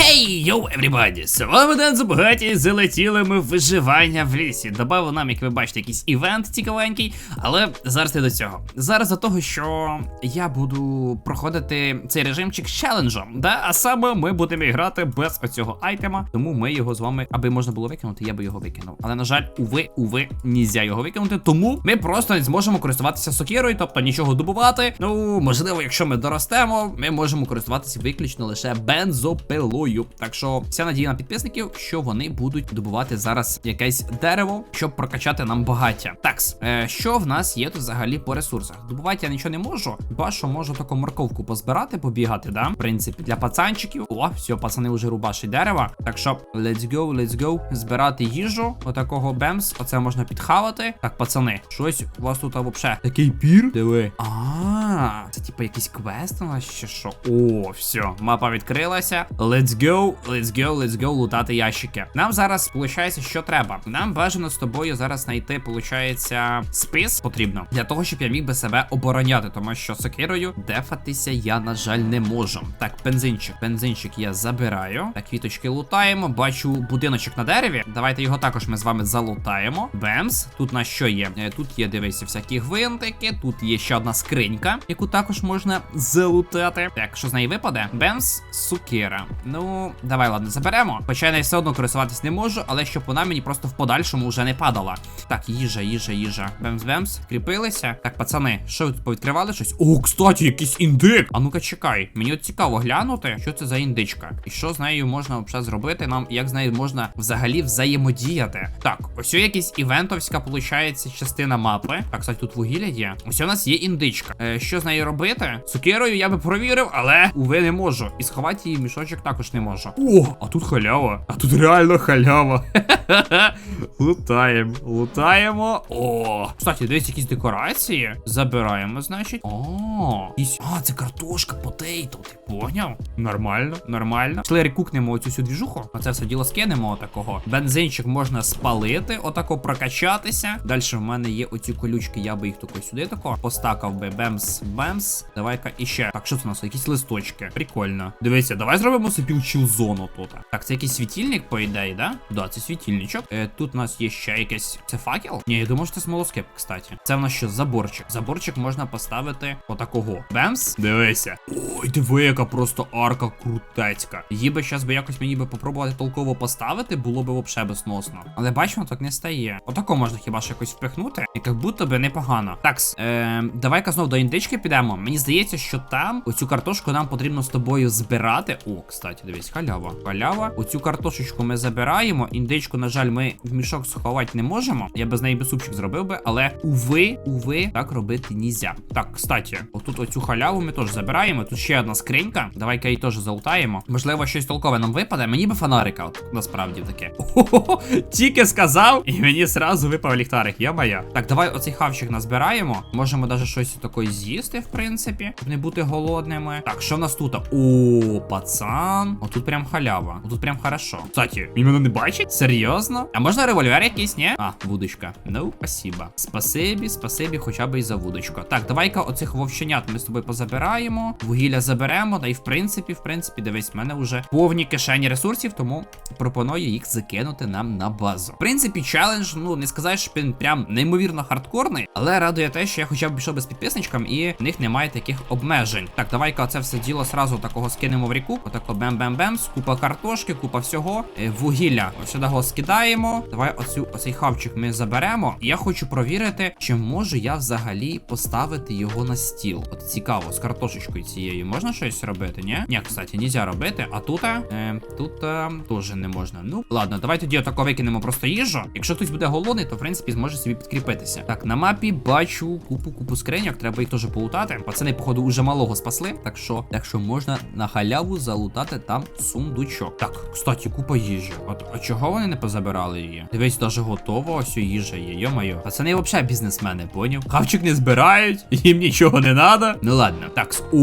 Хей, йоу, everybody! З вами Ден Забагаті, залетіли ми в виживання в лісі. Добавив нам, як ви бачите, якийсь івент цікавенький, але зараз не до цього. Зараз до того, що я буду проходити цей режимчик з челенджем, да? а саме ми будемо грати без оцього айтема, тому ми його з вами, аби можна було викинути, я би його викинув. Але на жаль, уви, уви, нельзя його викинути, тому ми просто не зможемо користуватися сокирою, тобто нічого добувати. Ну, можливо, якщо ми доростемо, ми можемо користуватися виключно лише бензопилою. Так що вся надія на підписників, що вони будуть добувати зараз якесь дерево, щоб прокачати нам багаття. Такс, е, що в нас є тут взагалі по ресурсах? Добувати я нічого не можу, хіба що можу таку морковку позбирати, побігати, да? В принципі, для пацанчиків. О, все, пацани вже рубашать дерева. Так що, let's go, let's go. Збирати їжу. Отакого бемс. Оце можна підхавати. Так, пацани, щось у вас тут взагалі такий пір. Диви. А, це типу якийсь квест у нас чи що? О, все, мапа відкрилася. Let's go, let's go, let's go лутати ящики. Нам зараз виходить, що треба. Нам бажано з тобою зараз знайти, виходить, спис потрібно для того, щоб я міг би себе обороняти, тому що сокирою дефатися я, на жаль, не можу. Так, бензинчик, бензинчик я забираю. Так, квіточки лутаємо. Бачу будиночок на дереві. Давайте його також ми з вами залутаємо. Бемс. Тут на що є? Е, Тут є, дивися, всякі гвинтики. Тут є ще одна скринька, яку також можна залутати. Так, що з неї випаде? Бемс, сукира. Ну, давай, ладно, заберемо. Хоча я все одно користуватись не можу, але щоб вона мені просто в подальшому вже не падала. Так, їжа, їжа, їжа. Бемс-бемс, кріпилися. Так, пацани, що ви тут повідкривали щось? О, кстати, якийсь індик. А ну-ка, чекай. Мені от цікаво глянути, що це за індичка. І що з нею можна взагалі зробити? Нам як з нею можна взагалі взаємодіяти. Так, ось є якась івентовська, виходить, частина мапи. Так, кстати, тут вугілля є. Ось у нас є індичка. Е, що з нею робити? Сукерою я би провірив, але уви не можу. І сховати її мішочок також не можу. О, а тут халява. А тут реально халява. Лутаємо, лутаємо. О, кстати, дивись, якісь декорації. Забираємо, значить. О, якісь- а, це картошка, потейто. Ти поняв? Нормально, нормально. Пішли рекукнемо оцю всю двіжуху. Оце все діло скинемо отакого. Бензинчик можна спалити, отако прокачатися. Далі в мене є оці колючки, я би їх тако сюди тако постакав би. Бемс, бемс. Давай-ка іще. Так, що це у нас? Якісь листочки. Прикольно. Дивися, давай зробимо собі чіл-зону тут. Так, це якийсь світильник, по ідеї, да? Да, це світильничок. Е, тут у нас є ще якесь. Це факел? Ні, я думаю, що це смолоскип, кстати. Це в нас що, заборчик. Заборчик можна поставити отакого. Бемс. Дивися. Ой, диви, яка просто арка крутецька. Її би щас би якось мені би попробувати толково поставити, було би вообще безносно. Але бачимо, так не стає. Отако можна хіба що якось впихнути, і як будто би непогано. Так, е, давай-ка знов до індички підемо. Мені здається, що там оцю картошку нам потрібно з тобою збирати. О, кстати, дивись, халява. Халява. Оцю картошечку ми забираємо. Індичку, на жаль, ми в мішок сховати не можемо. Я без неї би супчик зробив би, але уви, уви, так робити нельзя. Так, кстати, отут оцю халяву ми теж забираємо. Тут ще одна скринька. Давай-ка її теж залутаємо. Можливо, щось толкове нам випаде. Мені би фонарика, от насправді таке. Ого, тільки сказав, і мені зразу випав ліхтарик. Я моя. Так, давай оцей хавчик назбираємо. Можемо навіть щось таке з'їсти, в принципі, щоб не бути голодними. Так, що в нас тут? О, пацан. Отут прям халява. Отут прям хорошо. Кстати, він мене не бачить? Серйозно? А можна револьвер якийсь, ні? А, вудочка. Ну, спасибо. Спасибі, спасибі, хоча б і за вудочку. Так, давай-ка оцих вовченят ми з тобою позабираємо. Вугілля заберемо. Та й в принципі, в принципі, дивись, в мене вже повні кишені ресурсів, тому пропоную їх закинути нам на базу. В принципі, челендж, ну не сказати, що він прям неймовірно хардкорний, але радує те, що я хоча б пішов без підписничкам, і в них немає таких обмежень. Так, давай-ка це все діло сразу такого скинемо в ріку. Отако бем-бем-бем, купа картошки, купа всього. Е, вугілля. Ось сюди його скидаємо. Давай оцю оцей хавчик ми заберемо. Я хочу провірити, чи можу я взагалі поставити його на стіл. От цікаво, з картошечкою цією можна щось робити, ні? Ні, кстати, нельзя робити. А тут, е, тут е, теж не можна. Ну, ладно, давай тоді отако викинемо просто їжу. Якщо хтось буде голодний, то в принципі зможе собі підкріпитися. Так, на мапі бачу купу купу скриньок, треба їх теж полутати. Пацани, походу, уже малого спасли. Так що, так що можна на халяву залутати там сундучок. Так, кстати, купа їжі. От а чого вони не позабирали її? Дивись, даже готово, ось їжа є. Йо-моє. Пацани взагалі бізнесмени, поняв? Хавчик не збирають, їм нічого не треба. Ну ладно. Так, о,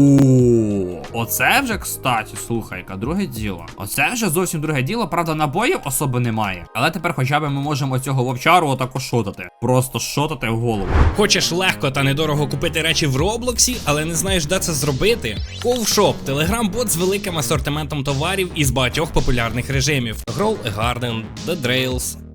оце вже, кстати, слухай-ка, друге діло. Оце вже зовсім друге діло. Правда, набоїв особи немає. Але тепер хоча б ми можемо цього вовчару отако шотати. Просто шотати в голову. Хочеш легко та недорого купити речі в Роблоксі, але не знаєш, де це зробити? Ковшоп телеграм-бот з великим асортиментом товарів із багатьох популярних режимів: Grow a Garden, The Drails,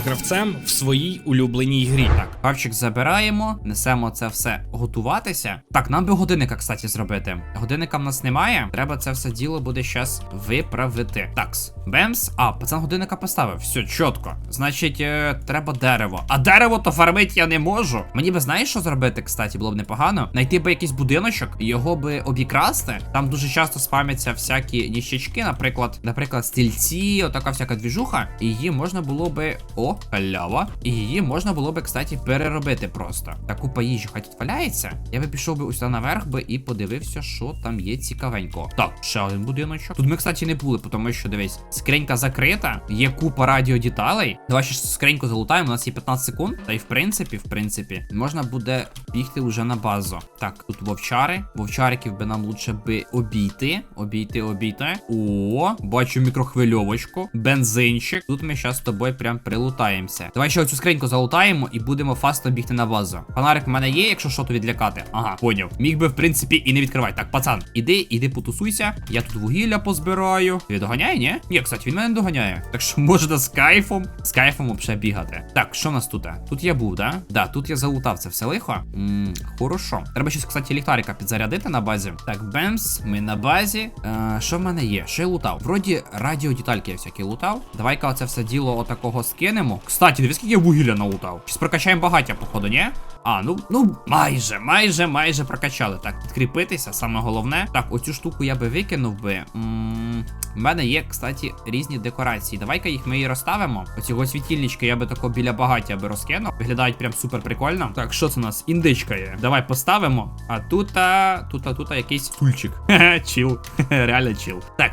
гравцем в своїй улюбленій грі. Так, хавчик забираємо, несемо це все готуватися. Так, нам би годинника, кстати, зробити. Годинника в нас немає. Треба це все діло буде щас виправити. Такс. Бемс. А, пацан годинника поставив. Все, чітко. Значить, е, треба дерево. А дерево то фармить я не можу. Мені би знаєш, що зробити, кстати, було б непогано. Найти би якийсь будиночок, його би обікрасти. Там дуже часто спамяться всякі ніщачки, наприклад, наприклад, стільці, отака всяка двіжуха. І її можна було би. О, халява. І її можна було би, кстати, переробити просто. Та купа їжі хай тут валяється. Я би пішов би ось наверх би і подивився, що там є цікавенько. Так, ще один будиночок. Тут ми, кстати, не були, тому що дивись, скринька закрита, є купа радіодеталей. Давай ще скриньку залутаємо, у нас є 15 секунд. Та й в принципі, в принципі, можна буде бігти вже на базу. Так, тут вовчари. Вовчариків би нам лучше би обійти. Обійти, обійти. О, бачу мікрохвильовочку, бензинчик. Тут ми зараз з тобою прям прилутаємося. Давай ще оцю скриньку залутаємо і будемо фастом бігти на базу. Фонарик в мене є, якщо що, то відлякати. Ага, поняв. Міг би, в принципі, і не відкривати. Так, пацан, іди, іди потусуйся. Я тут вугілля позбираю. Він доганяє, ні? Ні, кстати, він мене не доганяє. Так що можна з кайфом, з кайфом взагалі бігати. Так, що в нас тут? Тут я був, да? Да, тут я залутав це все лихо. М, хорошо. Треба щось, кстати, ліхтарика підзарядити на базі. Так, бемс, ми на базі. Е, що в мене є? Що я лутав? Вроді радіодетальки я всякі лутав. Давай-ка оце все діло отакого скинемо. Кстати, дивись, скільки вугілля налутав. Щось прокачаємо багаття, походу, ні? А, ну, ну, майже, майже, майже прокачали. Так, підкріпитися, саме головне. Так, оцю штуку я би викинув би. У мене є, кстати, різні декорації. Давай-ка їх ми і розставимо. Оцього світильнички я би тако біля багаття би розкинув. Виглядають прям супер прикольно. Так, що це у нас? Індичка є. Давай поставимо. А тут, а, тут, тут якийсь стульчик. Хе-хе, чіл. Реально чіл. Так,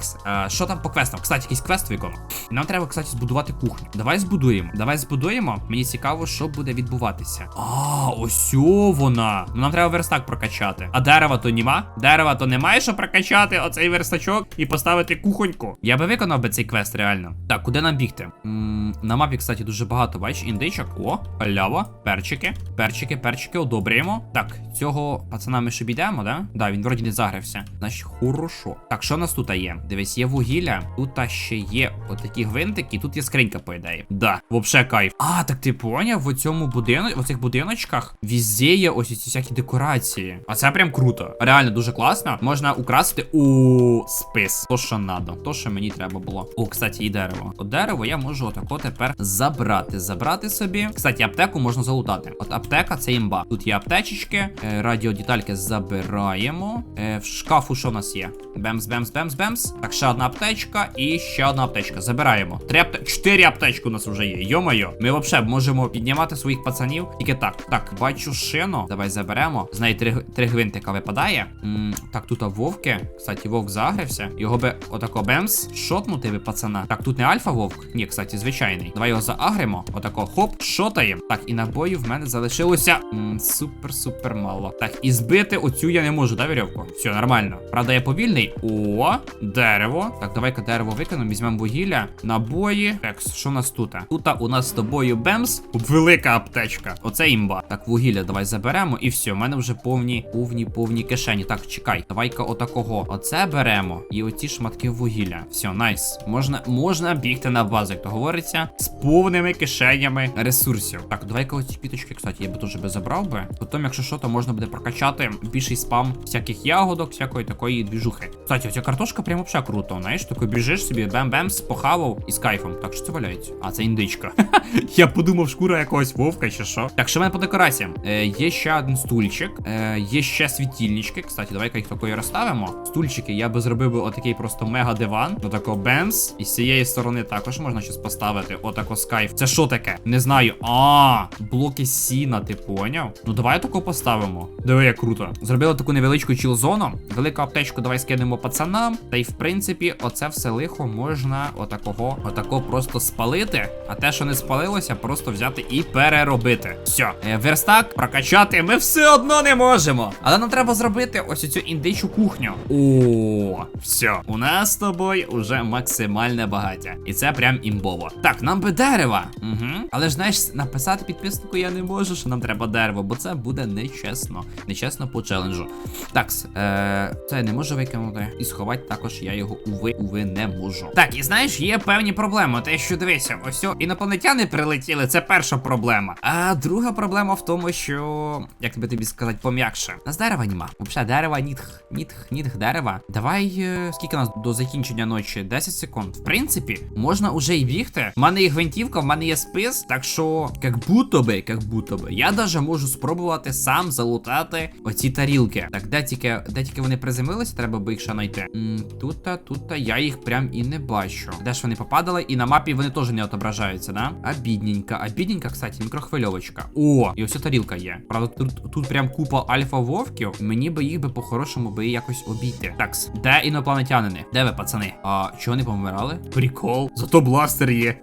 що там по квестам? Кстати, якийсь квест виконав. Нам треба, кстати, збудувати кухню. Давай збудуємо. Давай збудуємо. Мені цікаво, що буде відбуватися. А, ось вона. Ну нам треба верстак прокачати. А дерева то нема. Дерева то немає, що прокачати оцей верстачок і поставити кухоньку. Я би виконав би цей квест, реально. Так, куди нам бігти? м на мапі, кстати, дуже багато, бачиш, індичок. О, халява, перчики, перчики, перчики, одобрюємо. Так, цього пацана ми ще бідемо, да? Да, він вроді не загрився. Значить, хорошо. Так, що у нас тут є? Дивись, є вугілля. Тут ще є отакі гвинтики, тут є скринька, по ідеї. Да, вообще кайф. А, так ти поняв, в цьому будину, в цих будиночках везде є ось ці всякі декорації. А це прям круто. Реально дуже класно. Можна украсити у спис. То, що надо. То, що мені треба було. О, кстати, і дерево. От дерево я можу отако тепер забрати. Забрати собі. Кстати, аптеку можна залутати. От аптека це імба. Тут є аптечечки, е, радіодетальки забираємо. Е, в шкафу що в нас є? Бемс, бемс, бемс, бемс. Так, ще одна аптечка і ще одна аптечка. Забираємо. Три апте... Чотири аптечки у нас вже є. Йо-моє. Ми взагалі можемо піднімати своїх пацанів. Тільки так. Так, бачу шину. Давай заберемо. З неї три, три гвинтика випадає. М, так, тут вовки. Кстати, вовк загрився. Його би отако бемс. Шотнути би пацана. Так, тут не альфа вовк. Ні, кстати, звичайний. Давай його заагримо. Отако хоп, шотаємо. Так, і набою в мене залишилося. супер-супер мало. Так, і збити оцю я не можу, да, вірьовку? Все, нормально. Правда, я повільний. О, дерево. Так, давай-ка дерево викинемо, візьмемо вугілля, набої. Так, що у нас тут? Тут у нас з тобою бемс. Велика аптечка. Оце імба. Так, вугілля давай заберемо. І все, в мене вже повні, повні, повні кишені. Так, чекай. Давай-ка отакого. Оце беремо. І оці шматки вугілля. Все, найс. Можна, можна бігти на базу, як то говориться, з повними кишенями ресурсів. Так, давай-ка оці квіточки, кстати, я би теж би забрав би. Потім, якщо що, то можна буде прокачати більший спам всяких ягодок, всякої такої двіжухи. Кстати, оця картошка прямо взагалі круто. Знаєш, такой біжиш собі, бем-бемс, похавав і з кайфом. Так, що це валяється? А, це індичка. Я подумав, шкура якогось вовка чи що. Так, що мене по декораціям? Е, є ще один стульчик, е, є ще світильнички. Кстати, давай-ка їх такої розставимо. Стульчики я би зробив би отакий просто мега диван. Отако бемс. І з цієї сторони також можна щось поставити. Отако скайф. Це що таке? Не знаю. А, блоки сіна, ти поняв? Ну давай тако поставимо. Диви, як круто. Зробили таку невеличку чіл-зону. Велику аптечку давай скинемо пацанам. Та й в принципі, оце все лихо можна отакого, отако просто спалити. А те, що не спалилося, просто взяти і переробити. Все, е, верстак прокачати ми все одно не можемо. Але нам треба зробити ось цю індичу кухню. О, все, у нас з тобою уже максимальне багаття. І це прям імбово. Так, нам би дерева. Угу. Але ж знаєш, написати підписнику я не можу, що нам треба дерево, бо це буде нечесно. Нечесно по челенджу. Так, е, це я не можу викинути. І сховати також я його уви, уви не можу. Так, і знаєш, є певні проблеми. Те, що дивися, ось інопланетяни прилетіли, це перша проблема. А друга проблема в тому, що як би тобі сказати, пом'якше. Нас дерева нема. Взагалі, дерева, нітх, нітх, нітх дерева. Давай, е, скільки нас до закінчення ночі? 10 секунд. В принципі, можна уже і бігти. У мене є гвинтівка, в мене є спис, так що, як будто би, як будто би, я даже можу спробувати сам залутати оці тарілки. Так, де тільки, де тільки вони приземлилися, треба би їх ще знайти. Тут-та, тут-та, я їх прям і не бачу. Де ж вони попадали? І на мапі вони теж не отображаються, да? А бідненька, а бідненька, кстати, мікрохвильовочка. О, і ось тарілка є. Правда, тут, тут прям купа альфа-вовків. Мені би їх би по-хорошому би якось обійти. Такс, де інопланетянини? Де ви, пацани? А чого не помирали? Прикол. Зато бластер є.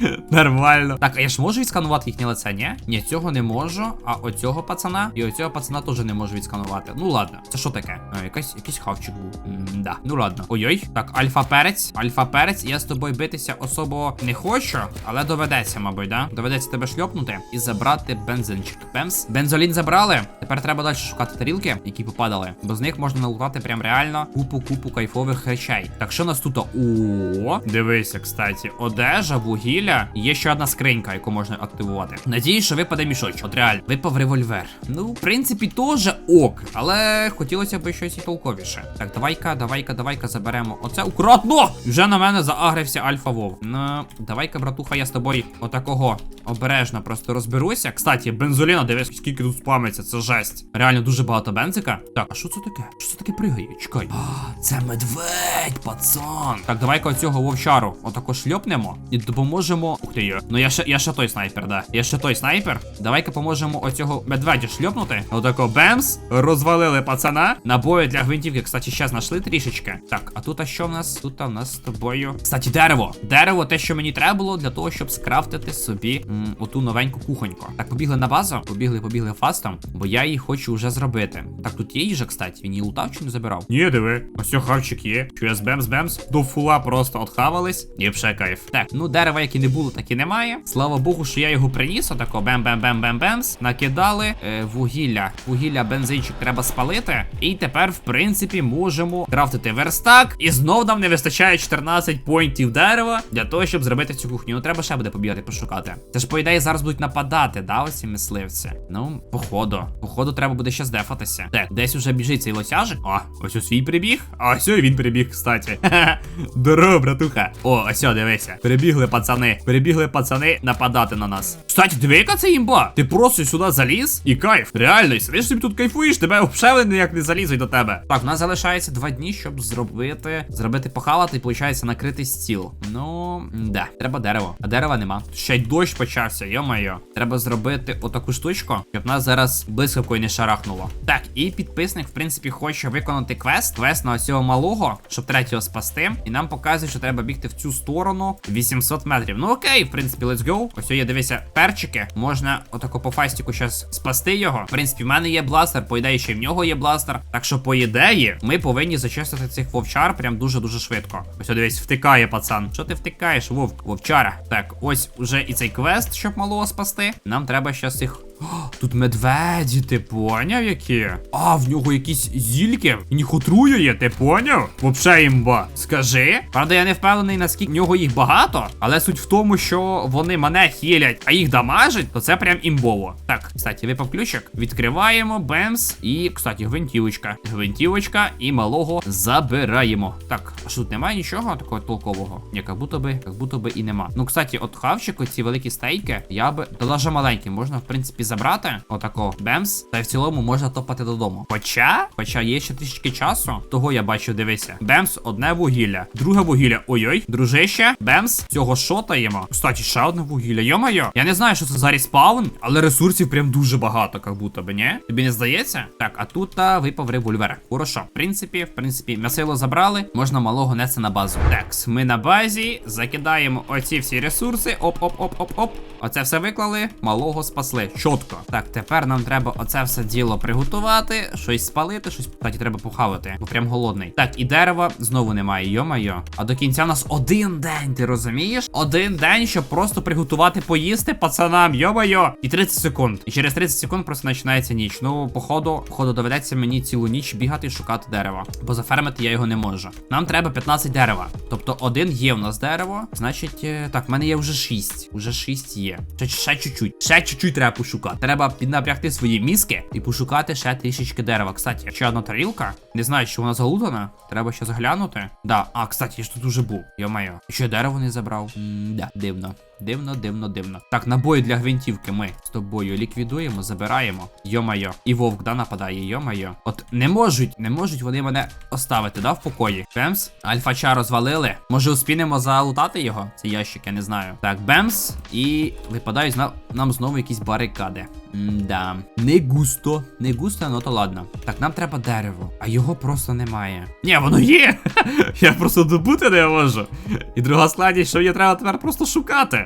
Нормально. Так, а я ж можу відсканувати їхнє лице, ні? Ні, цього не можу. А оцього пацана і оцього пацана теж не можу відсканувати. Ну ладно, це що таке? А, якась, якийсь хавчик був. М, да. Ну ладно. Ой-ой. Так, альфа перець. Альфа перець. Я з тобою битися особо не хочу, але доведеться, мабуть, да? Доведеться тебе шльопнути і забрати бензинчик. Бемс. Бензолін забрали. Тепер треба далі шукати тарілки, які попадали. Бо з них можна налутати прям реально купу-купу кайфових речей. Так що нас тут? О, дивися, кстати, одежа, вугілля. Є ще одна скринька, яку можна активувати. Надіюсь, що випаде мішочок. От реально, випав револьвер. Ну, в принципі, теж ок, але хотілося б щось і толковіше. Так, давай-ка, давай-ка, давай-ка заберемо. Оце акуратно! Вже на мене заагрився альфа вов. Ну, давай-ка, братуха, я з тобою отакого обережно просто розберуся. Кстати, бензоліна, дивись, скільки тут спамиться, це жесть. Реально дуже багато бензика. Так, а що це таке? Що це таке пригає? Чекай. А, це медведь, пацан. Так, давай-ка оцього вовчару отако шльопнемо і допоможемо. Ух ти. Ну я ще я ще той снайпер, да. Я ще той снайпер. Давай-ка поможемо оцього медведя шльопнути. Отако бемс. Розвалили пацана. Набої для гвинтівки, кстати, ще знайшли трішечки. Так, а тут а що в нас? Тут в нас з тобою. Кстати, дерево. Дерево, те, що мені треба було для того, щоб скрафтити собі м, оту новеньку кухоньку. Так, побігли на базу, побігли, побігли фастом, бо я її хочу вже зробити. Так, тут є їжа, кстати, він її лутав чи не забирав? Ні, диви, ось хавчик є. Що я з бемс бемс до фула просто отхавались. І вже кайф. Так, ну дерева, як і не було, так і немає. Слава Богу, що я його приніс. Отако бем бем бем бем бемс Накидали е, вугілля. Вугілля, бензинчик треба спалити. І тепер, в принципі, можемо крафтити верстак. І знов нам не вистачає 14 поінтів дерева для того, щоб зробити цю кухню. Ну треба ще буде побігати пошукати. Це ж по ідеї зараз будуть нападати, да, оці мисливці. Ну, походу. Походу, треба буде ще здефатися. Так, десь уже біжить цей лосяжик. О, ось у свій прибіг. А ось він прибіг, кстати. Здорово, братуха. О, ось, дивися. Прибігли пацани. Прибігли пацани нападати на нас. Кстати, диви, яка це імба. Ти просто сюди заліз і кайф. Реально, сидиш собі тут кайфуєш, тебе взагалі ніяк не залізуть до тебе. Так, у нас залишається два дні, щоб зробити. Зробити похавати і, виходить, накрити стіл. Ну, да, треба дерево. А дерева нема. Ще й дощ почався, йо-моє. Треба зробити отаку штучку, щоб нас зараз блискавкою не шарахнуло. Так, і підписник, в принципі, хоче виконати квест. Квест на цього малого, щоб третього спасти. І нам показує, що треба бігти в цю сторону 800 метрів. Ну окей, в принципі, let's go. Ось є, дивися, перчики. Можна отако по фастіку зараз спасти його. В принципі, в мене є бластер, по ідеї, ще в нього є бластер. Так що, по ідеї, ми повинні зачистити цих вовчар прям дуже-дуже швидко. Ось дивись, втикає, пацан. Що ти втикаєш, вовк, вовчара? Так, ось уже і цей квест, щоб малого спасти. Нам треба зараз їх. Тут медведі, ти поняв які? А, в нього якісь зільки. І їх отруює, ти поняв? Вообще імба. Скажи. Правда, я не впевнений, наскільки в нього їх багато, але суть в тому, що вони мене хілять, а їх дамажать, то це прям імбово. Так, кстати, випав ключик. Відкриваємо, бемс. І, кстати, гвинтівочка. Гвинтівочка і малого забираємо. Так, а що тут немає нічого такого толкового? Ні, як будто би, як будто би і нема. Ну, кстати, от хавчик, оці великі стейки, я би. Та даже маленькі, можна, в принципі, забрати, отако, бемс, та й в цілому можна топати додому. Хоча, хоча є ще трішки часу, того я бачу, дивися. Бемс, одне вугілля, друге вугілля. Ой-ой, дружище, бемс, цього шотаємо. Кстати, ще одне вугілля. Йо-моє, я не знаю, що це за респаун, але ресурсів прям дуже багато, як будто би, ні? Тобі не здається? Так, а тут та випав револьвер. Хорошо. В принципі, в принципі, м'ясило забрали, можна малого нести на базу. Так, ми на базі, закидаємо оці всі ресурси. Оп-оп-оп-оп-оп. Оце все виклали, малого спасли. Чітко. Так, тепер нам треба оце все діло приготувати, щось спалити, щось кстати, треба похавати, бо прям голодний. Так, і дерева знову немає, йо-майо. А до кінця у нас один день, ти розумієш? Один день, щоб просто приготувати поїсти пацанам, йо-майо. І 30 секунд. І через 30 секунд просто починається ніч. Ну, походу, походу, доведеться мені цілу ніч бігати і шукати дерева. Бо зафермити я його не можу. Нам треба 15 дерева. Тобто один є в нас дерево. Значить, е, так, в мене є вже 6. Уже 6 є. Ще, чуть-чуть. Ще чуть-чуть треба пошукати. Треба піднапрягти свої мізки і пошукати ще трішечки дерева. Кстати, ще одна тарілка. Не знаю, що вона залутана. Треба ще заглянути. Да, а, кстати, я ж тут уже був. Йо-майо. Ще дерево не забрав. М-да, дивно. Дивно, дивно, дивно. Так, набої для гвинтівки ми з тобою ліквідуємо, забираємо. Йо-майо. І вовк, да, нападає, йо-майо. От не можуть, не можуть вони мене оставити, да, в покої. Бемс, альфача розвалили. Може, успінемо залутати його? Це ящик, я не знаю. Так, бемс. І випадають на- нам знову якісь барикади. Да. Не густо. Не густо, ну то ладно. Так, нам треба дерево, а його просто немає. Ні, воно є! Я просто добути не можу. І друга складність, що мені треба тепер просто шукати.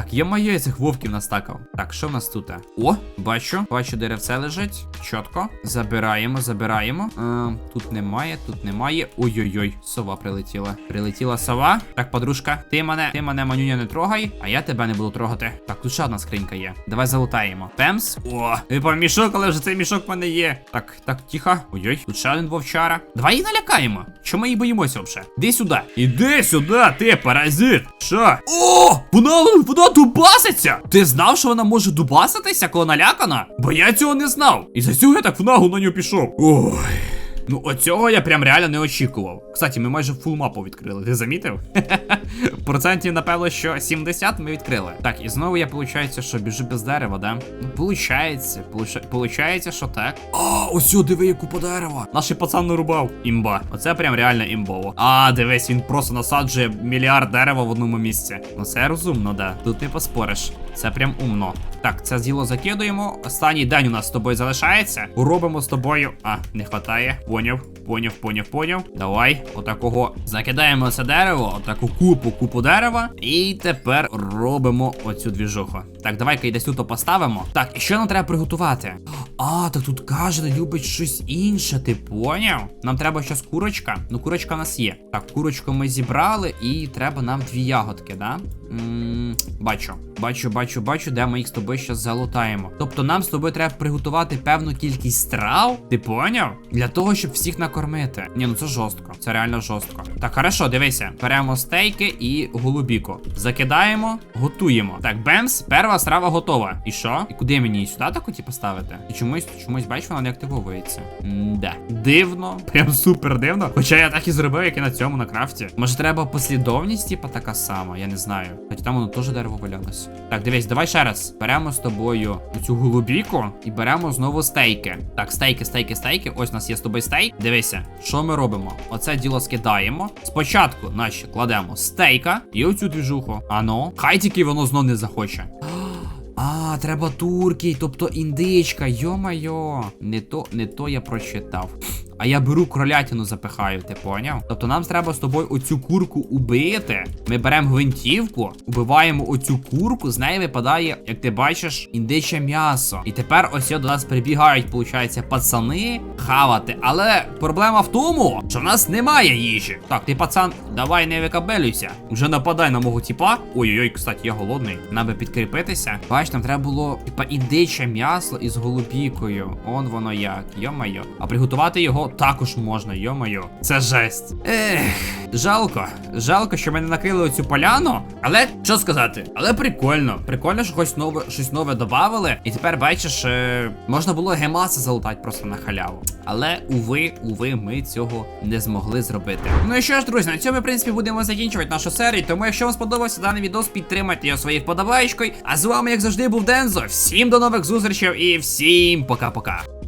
Так, є моє цих вовків настакав. Так, що в нас тут? О, бачу, бачу, деревце лежить. Чітко. Забираємо, забираємо. Е, тут немає, тут немає. Ой-ой-ой, сова прилетіла. Прилетіла сова. Так, подружка, ти мене, ти мене манюня не трогай, а я тебе не буду трогати. Так, тут ще одна скринька є. Давай залутаємо. Пемс. О, випав мішок, але вже цей мішок в мене є. Так, так, тихо. Ой-ой, тут ще один вовчара. Давай її налякаємо. Чому її боїмося взагалі? Іди сюди. Іди сюди, ти паразит. Що? О! Вона, вона дубаситься! Ти знав, що вона може дубаситися, коли налякана? Бо я цього не знав. І за цього я так в нагу на нього пішов. Ой. Ну, оцього я прям реально не очікував. Кстати, ми майже фул мапу відкрили. Ти замітив? Процентів, напевно, що 70 ми відкрили. Так, і знову я, виходить, що біжу без дерева, да? Ну, получається. Получається, що так. А, ось диви, яку по дерева. Наш пацан нарубав. Імба. Оце прям реально імбово. А, дивись, він просто насаджує мільярд дерева в одному місці. Ну це розумно, да. Тут не поспориш. Це прям умно. Так, це діло закидуємо. Останній день у нас з тобою залишається. Робимо з тобою. А, не хватає. Поняв, поняв, поняв, поняв. Давай, отакого. Закидаємо це дерево, отаку купу, купу дерева. І тепер робимо оцю двіжуху. Так, давай-ка і десь тут поставимо. Так, і що нам треба приготувати? А, так тут каже, любить щось інше, ти поняв? Нам треба щас курочка. Ну, курочка в нас є. Так, курочку ми зібрали, і треба нам дві ягодки, да? Бачу, бачу, бачу, бачу, де ми їх з тобою ще залутаємо. Тобто нам з тобою треба приготувати певну кількість страв, ти поняв? Для того, щоб всіх накормити. Ні, ну це жорстко, це реально жорстко. Так, хорошо, дивися. Беремо стейки і голубіку. Закидаємо, готуємо. Так, бемс, перша страва готова. І що? І куди мені її сюди таку ті поставити? І чомусь, чомусь бачу, вона не активовується. М-да. Дивно, прям супер дивно. Хоча я так і зробив, як і на цьому на крафті. Може, треба послідовність, типа така сама, я не знаю. Хоча там воно теж дерево валялось. Так, дивись, давай ще раз. Беремо з тобою цю голубіку і беремо знову стейки. Так, стейки, стейки, стейки. Ось у нас є з тобою стейк. Дивися, що ми робимо? Оце діло скидаємо. Спочатку, наші кладемо стейка і оцю двіжуху. Ано, хай тільки воно знов не захоче. А, треба турки, тобто індичка, йо-майо. Не то, не то я прочитав. А я беру кролятину запихаю, ти поняв? Тобто нам треба з тобою оцю курку убити. Ми беремо гвинтівку, убиваємо оцю курку, з неї випадає, як ти бачиш, індиче м'ясо. І тепер ось до нас прибігають, виходить, пацани хавати. Але проблема в тому, що в нас немає їжі. Так, ти пацан, давай не викабелюйся. Вже нападай на мого тіпа. Ой-ой-ой, кстати, я голодний. Нам би підкріпитися. Бач, нам треба було, типа, індиче м'ясо із голубікою. Он воно як, йо-майо. А приготувати його також можна, йо-майо. Це жесть. Ех, жалко. Жалко, що ми не накрили оцю поляну. Але що сказати? Але прикольно. Прикольно, що щось нове, щось нове додавали. І тепер бачиш, е, можна було гемаси залутати просто на халяву. Але уви, уви, ми цього не змогли зробити. Ну і що ж, друзі, на цьому, в принципі, будемо закінчувати нашу серію. Тому, якщо вам сподобався даний відос, підтримайте його своєю вподобайкою. А з вами, як завжди був Дензо. Всім до нових зустрічей і всім пока-пока.